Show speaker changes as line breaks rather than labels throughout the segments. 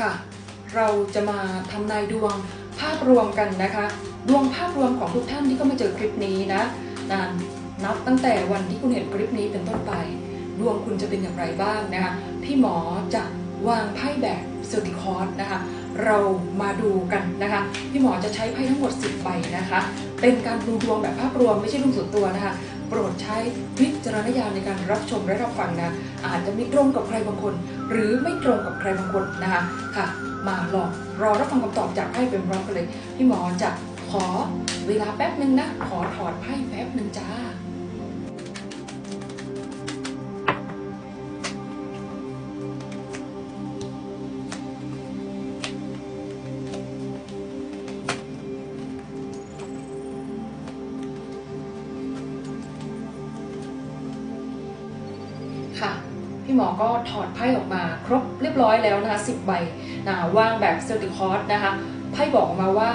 ค่ะ เราจะมาทำนายดวงภาพรวมกันนะคะ ดวงภาพรวมของทุกท่านที่เข้ามาเจอคลิปนี้นะนานนับตั้งแต่วันที่คุณเห็นคลิปนี้เป็นต้นไป ดวงคุณจะเป็นอย่างไรบ้างนะคะพี่หมอจะวางไพ่แบบเซอร์ติคอร์สนะคะ เรามาดูกันนะคะพี่หมอจะใช้ไพ่ทั้งหมด 10ใบนะคะ เป็นการดูดวงแบบภาพรวมไม่ใช่ดวงส่วนตัวนะคะ โปรดใช้วิจารณญาณในการรับชมและรับฟังนะ อาจจะไม่ตรงกับใครบางคน หรือไม่ตรงกับใครบางคนนะคะค่ะ มาลองรอรับฟังคำตอบจากไพ่เป็นร้อมกันเลย พี่หมอจะขอเวลาแป๊บหนึ่งนะ ขอถอดไพ่แป๊บหนึ่งจ้า ค่ะ พี่หมอก็ถอดไพ่ออกมาครบเรียบร้อยแล้วนะคะสิบใบนะวางแบบเซอร์ติคอร์สนะคะไพ่บอกมาว่า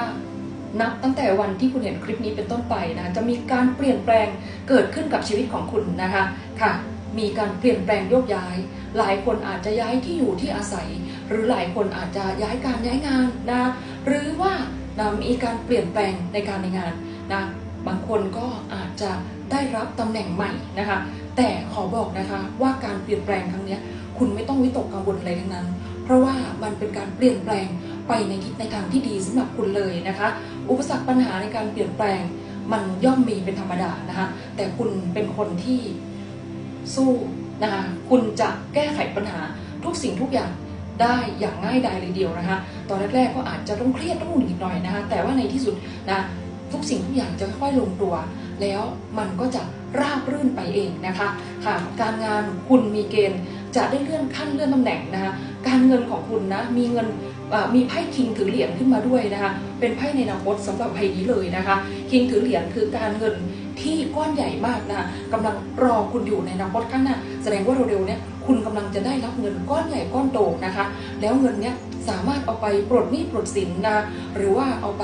นับตั้งแต่วันที่คุณเห็นคลิปนี้เป็นต้นไปนะจะมีการเปลี่ยนแปลงเกิดขึ้นกับชีวิตของคุณนะคะค่ะ มีการเปลี่ยนแปลงโยกย้าย หลายคนอาจจะย้ายที่อยู่ที่อาศัย หรือหลายคนอาจจะย้ายการย้ายงานนะหรือว่านะมีการเปลี่ยนแปลงในการในงานนะ บางคนก็อาจจะได้รับตำแหน่งใหม่นะคะ แต่ขอบอกนะคะว่าการเปลี่ยนแปลงครั้งนี้คุณไม่ต้องวิตกกังวลอะไรทั้งนั้น เพราะว่ามันเป็นการเปลี่ยนแปลงไปในทิศในทางที่ดีสำหรับคุณเลยนะคะ อุปสรรคปัญหาในการเปลี่ยนแปลงมันย่อมมีเป็นธรรมดานะคะ แต่คุณเป็นคนที่สู้นะคะคุณจะแก้ไขปัญหาทุกสิ่งทุกอย่างได้อย่างง่ายดายเลยเดียวนะคะ ตอนแรกๆก็อาจจะต้องเครียดต้องหงุดหงิดหน่อยนะคะ แต่ว่าในที่สุดนะ ทุกสิ่งทุกอย่างจะค่อยๆลงตัว แล้วมันก็จะราบรื่นไปเองนะคะค่ะการงานคุณมีเกณฑ์จะได้เลื่อนขั้นเลื่อนตำแหน่งนะคะการเงินของคุณนะมีเงินมีไพ่คิงถือเหรียญขึ้นมาด้วยนะคะเป็นไพ่ในอนาคตสำหรับไพ่นี้เลยนะคะคิงถือเหรียญคือการเงินที่ก้อนใหญ่มากนะคะกำลังรอคุณอยู่ในอนาคตข้างหน้าแสดงว่าเร็วๆเนี้ยคุณกำลังจะได้รับเงินก้อนใหญ่ก้อนโตนะคะ แล้วเงินเนี้ย สามารถเอาไปปลดหนี้ปลดสินนะหรือว่าเอาไป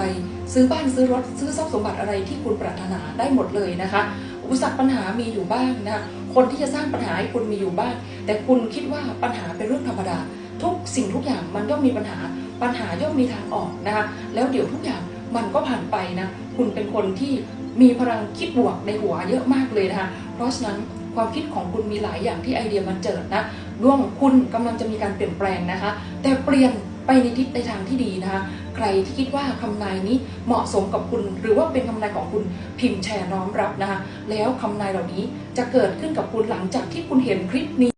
ซื้อบ้านซื้อรถซื้อทรัพย์สมบัติอะไรที่คุณปรารถนาได้หมดเลยนะคะ อุปสรรคปัญหามีอยู่บ้างนะคะคนที่จะสร้างปัญหาให้คุณมีอยู่บ้าง แต่คุณคิดว่าปัญหาเป็นเรื่องธรรมดา ทุกสิ่งทุกอย่างมันย่อมมีปัญหา ปัญหาย่อมมีทางออกนะคะแล้วเดี๋ยวทุกอย่างมันก็ผ่านไปนะคุณเป็นคนที่มีพลังคิดบวกในหัวเยอะมากเลยนะคะเพราะฉะนั้นความคิดของคุณมีหลายอย่างที่ไอเดียมันเจิดนะดวงของคุณกำลังจะมีการเปลี่ยนแปลงนะคะ แต่เปลี่ยน ไปในทิศในทางที่ดีนะคะ ใครที่คิดว่าคำนายนี้เหมาะสมกับคุณ หรือว่าเป็นคำนายของคุณพิมพ์แชร์น้อมรับนะคะ แล้วคำนายเหล่านี้จะเกิดขึ้นกับคุณหลังจากที่คุณเห็นคลิปนี้